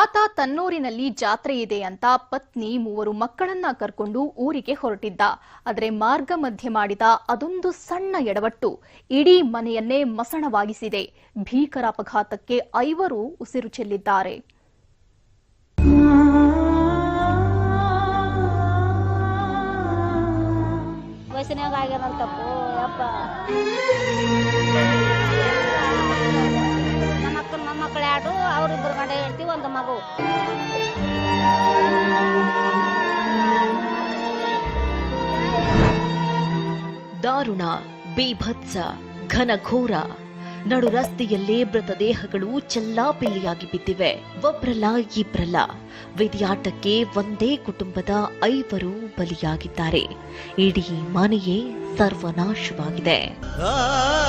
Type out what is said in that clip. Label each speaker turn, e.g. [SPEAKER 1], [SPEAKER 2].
[SPEAKER 1] ಆತ ತನ್ನೂರಿನಲ್ಲಿ ಜಾತ್ರೆ ಇದೆ ಅಂತ ಪತ್ನಿ ಮೂವರು ಮಕ್ಕಳನ್ನ ಕರ್ಕೊಂಡು ಊರಿಗೆ ಹೊರಟಿದ್ದ. ಆದರೆ ಮಾರ್ಗ ಮಧ್ಯೆ ಮಾಡಿದ ಅದೊಂದು ಸಣ್ಣ ಎಡವಟ್ಟು ಇಡೀ ಮನೆಯನ್ನೇ ಮಸಣವಾಗಿಸಿದೆ. ಭೀಕರ ಅಪಘಾತಕ್ಕೆ ಐವರು ಉಸಿರು ಚೆಲ್ಲಿದ್ದಾರೆ.
[SPEAKER 2] ಕಡೆ ಎರಡು ಅವ್ರಿಬ್ಬರು ಗಂಡ ಹೆಂಡ್ತಿ ಒಂದು ಮಗು.
[SPEAKER 3] ದಾರುಣ ಬೀಭತ್ಸ ಘನಘೋರ. ನಡು ರಸ್ತೆಯಲ್ಲೇ ಮೃತದೇಹಗಳು ಚೆಲ್ಲಾಪಿಲ್ಲಿಯಾಗಿ ಬಿದ್ದಿವೆ. ಒಬ್ರಲ್ಲ ಇಬ್ರಲ್ಲ ವಿಧಿಯಾಟಕ್ಕೆ ಒಂದೇ ಕುಟುಂಬದ ಐವರು ಬಲಿಯಾಗಿದ್ದಾರೆ. ಇಡೀ ಮನೆಯೇ ಸರ್ವನಾಶವಾಗಿದೆ.
[SPEAKER 4] ಆ